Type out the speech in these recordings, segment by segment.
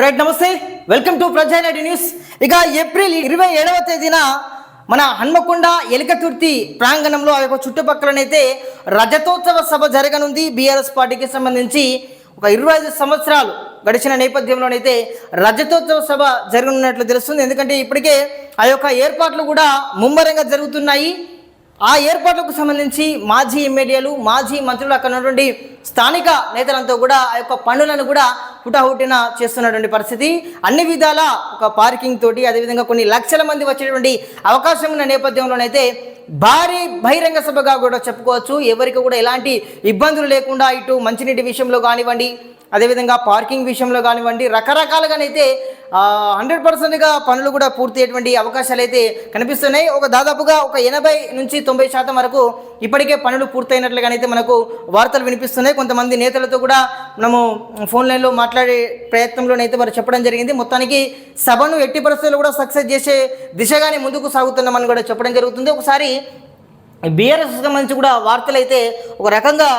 Right నమస్తే. Welcome to Prajanati news ఇక April ఇరవై ఏడవ తేదీన మన హన్మకొండ ఎలికతుర్తి ప్రాంగణంలో ఆ యొక్క చుట్టుపక్కలనైతే రజతోత్సవ సభ జరగనుంది. బీఆర్ఎస్ పార్టీకి సంబంధించి ఒక ఇరవై ఐదు సంవత్సరాలు గడిచిన నేపథ్యంలోనైతే రజతోత్సవ సభ జరగనున్నట్లు తెలుస్తుంది. ఎందుకంటే ఇప్పటికే ఆ యొక్క ఏర్పాట్లు కూడా ముమ్మరంగా జరుగుతున్నాయి. ఆ ఏర్పాట్లకు సంబంధించి మాజీ ఎమ్మెల్యేలు మాజీ మంత్రులు అక్కడ ఉన్నటువంటి స్థానిక నేతలంతా కూడా ఆ యొక్క పనులను కూడా హుటాహుటిన చేస్తున్నటువంటి పరిస్థితి. అన్ని విధాల ఒక పార్కింగ్ తోటి అదేవిధంగా కొన్ని లక్షల మంది వచ్చేటువంటి అవకాశం ఉన్న నేపథ్యంలోనైతే భారీ బహిరంగ సభగా కూడా చెప్పుకోవచ్చు. ఎవరికి కూడా ఎలాంటి ఇబ్బందులు లేకుండా ఇటు మంచినీటి విషయంలో కానివ్వండి అదేవిధంగా పార్కింగ్ విషయంలో కానివ్వండి రకరకాలుగానైతే హండ్రెడ్ పర్సెంట్గా పనులు కూడా పూర్తయ్యేటువంటి అవకాశాలు అయితే కనిపిస్తున్నాయి. ఒక దాదాపుగా ఒక ఎనభై నుంచి తొంభై శాతం వరకు ఇప్పటికే పనులు పూర్తయినట్లుగానైతే మనకు వార్తలు వినిపిస్తున్నాయి. కొంతమంది నేతలతో కూడా మనము ఫోన్ లైన్లో మాట్లాడే ప్రయత్నంలోనైతే వారు చెప్పడం జరిగింది. మొత్తానికి సభను ఎట్టి పరిస్థితుల్లో కూడా సక్సెస్ చేసే దిశగానే ముందుకు సాగుతున్నామని కూడా చెప్పడం జరుగుతుంది. ఒకసారి బీఆర్ఎస్ సంబంధించి కూడా వార్తలు అయితే ఒక రకంగా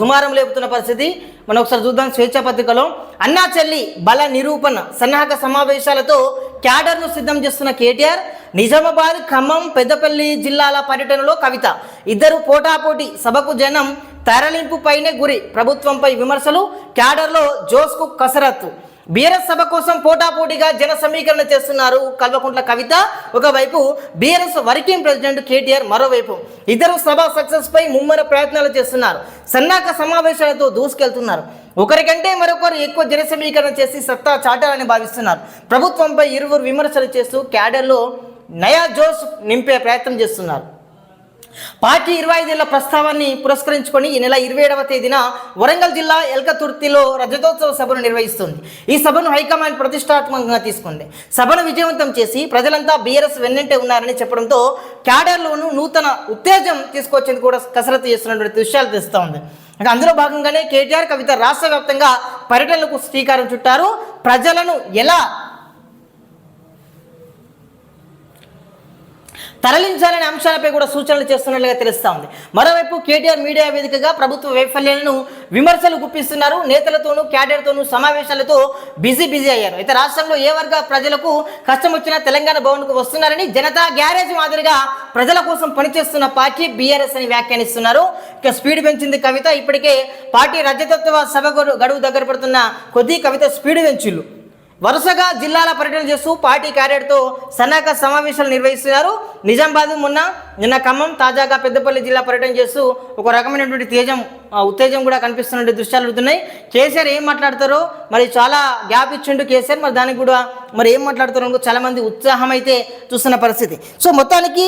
దుమారం లేపుతున్న పరిస్థితి. మనం ఒకసారి చూద్దాం. స్వేచ్ఛా పత్రికలో అన్నా చెల్లి బల నిరూపణ సన్నాహక సమావేశాలతో క్యాడర్ను సిద్ధం చేస్తున్న కేటీఆర్ నిజామాబాద్ ఖమ్మం పెద్దపల్లి జిల్లాల పర్యటనలో కవిత. ఇద్దరు పోటాపోటీ సభకు జనం తరలింపుపైనే గురి. ప్రభుత్వంపై విమర్శలు క్యాడర్లో జోస్కు కసరత్తు. బీఆర్ఎస్ సభ కోసం పోటాపోటీగా జన సమీకరణ చేస్తున్నారు కల్వకుంట్ల కవిత. ఒకవైపు బీఆర్ఎస్ వర్కింగ్ ప్రెసిడెంట్ కేటీఆర్ మరోవైపు ఇద్దరు సభ సక్సెస్ పై ముమ్మర ప్రయత్నాలు చేస్తున్నారు. సన్నాక సమావేశాలతో దూసుకెళ్తున్నారు. ఒకరికంటే మరొకరు ఎక్కువ జన సమీకరణ చేసి సత్తా చాటాలని భావిస్తున్నారు. ప్రభుత్వంపై ఇరువురు విమర్శలు చేస్తూ క్యాడర్లో నయా జోష్ నింపే ప్రయత్నం చేస్తున్నారు. పార్టీ ఇరవై ఐదేళ్ళ ప్రస్తావాన్ని పురస్కరించుకొని ఈ నెల ఇరవై ఏడవ తేదీన వరంగల్ జిల్లా ఎల్కతుర్తిలో రజతోత్సవ సభను నిర్వహిస్తుంది. ఈ సభను హైకమాండ్ ప్రతిష్టాత్మకంగా తీసుకుంది. సభను విజయవంతం చేసి ప్రజలంతా బీఆర్ఎస్ వెన్నంటే ఉన్నారని చెప్పడంతో క్యాడర్లోనూ నూతన ఉత్తేజం తీసుకొచ్చేందుకు కూడా కసరత్తు చేస్తున్నటువంటి దృశ్యాలు తెస్తూ ఉంది. అందులో భాగంగానే కేటీఆర్ కవిత రాష్ట్ర వ్యాప్తంగా పర్యటనలకు శ్రీకారం చుట్టారు. ప్రజలను ఎలా తరలించాలనే అంశాలపై కూడా సూచనలు చేస్తున్నట్లుగా తెలుస్తా ఉంది. మరోవైపు కేటీఆర్ మీడియా వేదికగా ప్రభుత్వ వైఫల్యాలను విమర్శలు గుప్పిస్తున్నారు. నేతలతోనూ క్యాడర్తోనూ సమావేశాలతో బిజీ బిజీ అయ్యారు. అయితే రాష్ట్రంలో ఏ వర్గ ప్రజలకు కష్టం వచ్చినా తెలంగాణ భవన్కు వస్తున్నారని జనతా గ్యారేజ్ మాదిరిగా ప్రజల కోసం పనిచేస్తున్న పార్టీ బీఆర్ఎస్ అని వ్యాఖ్యానిస్తున్నారు. ఇక స్పీడ్ పెంచింది కవిత. ఇప్పటికే పార్టీ రజతత్వ సభ గడువు దగ్గర పడుతున్న కొద్ది కవిత స్పీడ్ పెంచిళ్ళు వరుసగా జిల్లాల పర్యటన చేస్తూ పార్టీ క్యాడర్తో సన్నాహక సమావేశాలు నిర్వహిస్తున్నారు. నిజామాబాద్ మొన్న నిన్న ఖమ్మం తాజాగా పెద్దపల్లి జిల్లా పర్యటన చేస్తూ ఒక రకమైనటువంటి తేజం ఉత్తేజం కూడా కనిపిస్తున్న దృశ్యాలు ఉంటున్నాయి కేసీఆర్ ఏం మాట్లాడతారో మరి చాలా గ్యాప్ ఇచ్చిండు కేసీఆర్. మరి దానికి కూడా మరి ఏం మాట్లాడుతారో చాలామంది ఉత్సాహం అయితే చూస్తున్న పరిస్థితి. సో మొత్తానికి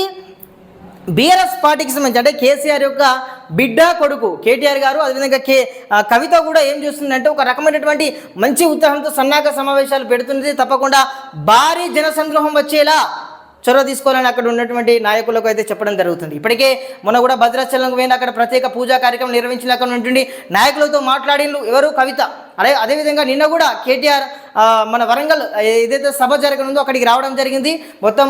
బీఆర్ఎస్ పార్టీకి సంబంధించి అంటే కేసీఆర్ యొక్క బిడ్డ కొడుకు కేటీఆర్ గారు అదేవిధంగా కే ఆ, కవిత కూడా ఏం చేస్తుందంటే ఒక రకమైనటువంటి మంచి ఉత్సాహంతో సన్నాహక సమావేశాలు పెడుతున్నది. తప్పకుండా భారీ జనసంద్రోహం వచ్చేలా చొరవ తీసుకోవాలని అక్కడ ఉన్నటువంటి నాయకులకు అయితే చెప్పడం జరుగుతుంది. ఇప్పటికే మొన్న కూడా భద్రాచలం పోయిన అక్కడ ప్రత్యేక పూజా కార్యక్రమం నిర్వహించిన అక్కడ ఉన్నటువంటి నాయకులతో మాట్లాడిన ఎవరు? కవిత. అదే అదేవిధంగా నిన్న కూడా కేటీఆర్ మన వరంగల్ ఏదైతే సభ జరగనుందో అక్కడికి రావడం జరిగింది. మొత్తం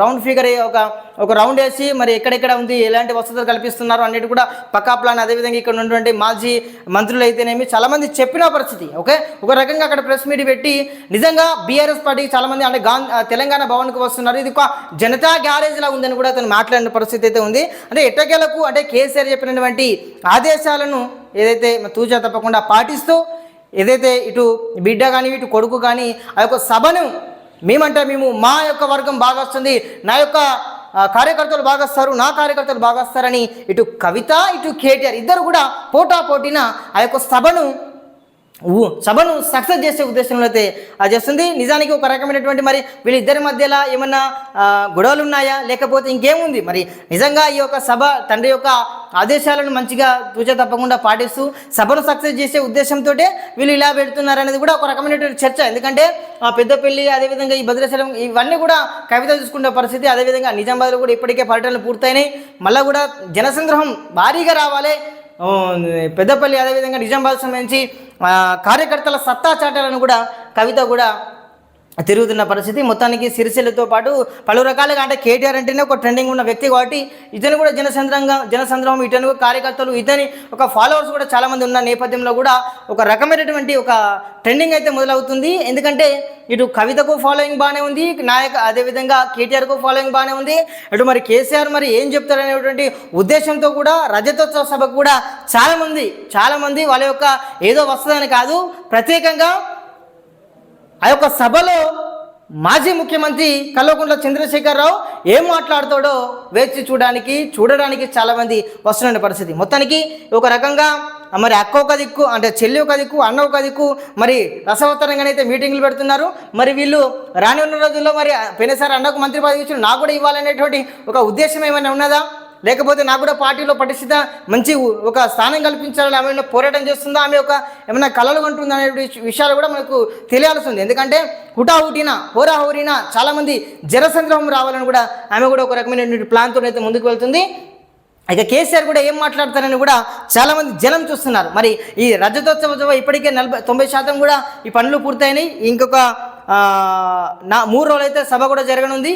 రౌండ్ ఫిగర్ ఒక ఒక రౌండ్ వేసి మరి ఎక్కడెక్కడ ఉంది ఎలాంటి వసతులు కల్పిస్తున్నారు అనేది కూడా పక్కా ప్లాన్. అదేవిధంగా ఇక్కడ ఉన్నటువంటి మాజీ మంత్రులు అయితేనేమి చాలామంది చెప్పిన పరిస్థితి ఓకే? ఒక రకంగా అక్కడ ప్రెస్ మీట్ పెట్టి నిజంగా బీఆర్ఎస్ పార్టీకి చాలామంది అంటే గాంధీ తెలంగాణ భవన్కి వస్తున్నారు. ఇది ఒక జనతా గ్యారేజ్ లా ఉందని కూడా అతను మాట్లాడిన పరిస్థితి అయితే ఉంది. అంటే ఎట్టకేలకు అంటే కేసీఆర్ చెప్పినటువంటి ఆదేశాలను ఏదైతే తూచా తప్పకుండా పాటిస్తూ ఏదైతే ఇటు బిడ్డ కానీ ఇటు కొడుకు కానీ ఆ యొక్క సభను మేమంటే మేము మా యొక్క వర్గం బాగా వస్తుంది నా యొక్క కార్యకర్తలు బాగా వస్తారు నా కార్యకర్తలు బాగా వస్తారని ఇటు కవిత ఇటు కేటీఆర్ ఇద్దరు కూడా పోటా పోటీన ఆ యొక్క సభను సభను సక్సెస్ చేసే ఉద్దేశంలో అయితే అది చేస్తుంది నిజానికి ఒక రకమైనటువంటి మరి వీళ్ళిద్దరి మధ్యలో ఏమన్నా గొడవలు ఉన్నాయా లేకపోతే ఇంకేముంది? మరి నిజంగా ఈ యొక్క సభ తండ్రి యొక్క ఆదేశాలను మంచిగా తూచ తప్పకుండా పాటిస్తూ సభను సక్సెస్ చేసే ఉద్దేశంతో వీళ్ళు ఇలా పెడుతున్నారు అనేది కూడా ఒక రకమైనటువంటి చర్చ. ఎందుకంటే ఆ పెద్దపల్లి అదేవిధంగా ఈ భద్రాచలం ఇవన్నీ కూడా కవిత చూసుకునే పరిస్థితి. అదేవిధంగా నిజామాబాద్లో కూడా ఇప్పటికే పర్యటనలు పూర్తయినాయి. మళ్ళీ కూడా జనసంద్రహం భారీగా రావాలి. పెద్దపల్లి అదేవిధంగా నిజామాబాద్ సంబంధించి కార్యకర్తల సత్తా చాటాలను కూడా కవిత కూడా తిరుగుతున్న పరిస్థితి. మొత్తానికి సిరిసిల్లతో పాటు పలు రకాలుగా అంటే కేటీఆర్ అంటేనే ఒక ట్రెండింగ్ ఉన్న వ్యక్తి కాబట్టి ఇతను కూడా జనసంద్రంగా జనసంద్రం ఇతను కార్యకర్తలు ఇతని ఒక ఫాలోవర్స్ కూడా చాలామంది ఉన్న నేపథ్యంలో కూడా ఒక రకమైనటువంటి ఒక ట్రెండింగ్ అయితే మొదలవుతుంది. ఎందుకంటే ఇటు కవితకు ఫాలోయింగ్ బాగానే ఉంది నాయక అదేవిధంగా కేటీఆర్కు ఫాలోయింగ్ బాగానే ఉంది. ఇటు మరి కేసీఆర్ మరి ఏం చెప్తారనేటువంటి ఉద్దేశంతో కూడా రజతోత్సవ సభకు కూడా చాలామంది చాలామంది వాళ్ళ యొక్క ఏదో వస్తుందని కాదు ప్రత్యేకంగా ఆ యొక్క సభలో మాజీ ముఖ్యమంత్రి కల్వకుంట్ల చంద్రశేఖరరావు ఏం మాట్లాడతాడో వేచి చూడడానికి చూడడానికి చాలామంది వస్తున్న పరిస్థితి. మొత్తానికి ఒక రకంగా మరి అక్క ఒక దిక్కు అంటే చెల్లి ఒక దిక్కు అన్న ఒక దిక్కు మరి రసవత్తరంగానైతే మీటింగ్లు పెడుతున్నారు. మరి వీళ్ళు రానున్న రోజుల్లో మరి పోయినసారి అన్నకు మంత్రి పదవి ఇచ్చిన నాకు కూడా ఇవ్వాలనేటువంటి ఒక ఉద్దేశం ఏమైనా ఉన్నదా? లేకపోతే నాకు కూడా పార్టీలో పటిష్ట మంచి ఒక స్థానం కల్పించాలని ఆమె పోరాటం చేస్తుందా? ఆమె ఒక ఏమైనా కళలు ఉంటుందా అనే విషయాలు కూడా మనకు తెలియాల్సి ఉంది. ఎందుకంటే హుటాహుటిన హోరాహోరిన చాలామంది జన చాలామంది రావాలని కూడా ఆమె కూడా ఒక రకమైనటువంటి ప్లాన్తో అయితే ముందుకు వెళ్తుంది. ఇక కేసీఆర్ కూడా ఏం మాట్లాడతారని కూడా చాలామంది జనం చూస్తున్నారు. మరి ఈ రజతోత్సవ సభ ఇప్పటికే నలభై తొంభై శాతం కూడా ఈ పనులు పూర్తయినాయి. ఇంకొక నా మూడు రోజులు అయితే సభ కూడా జరగనుంది.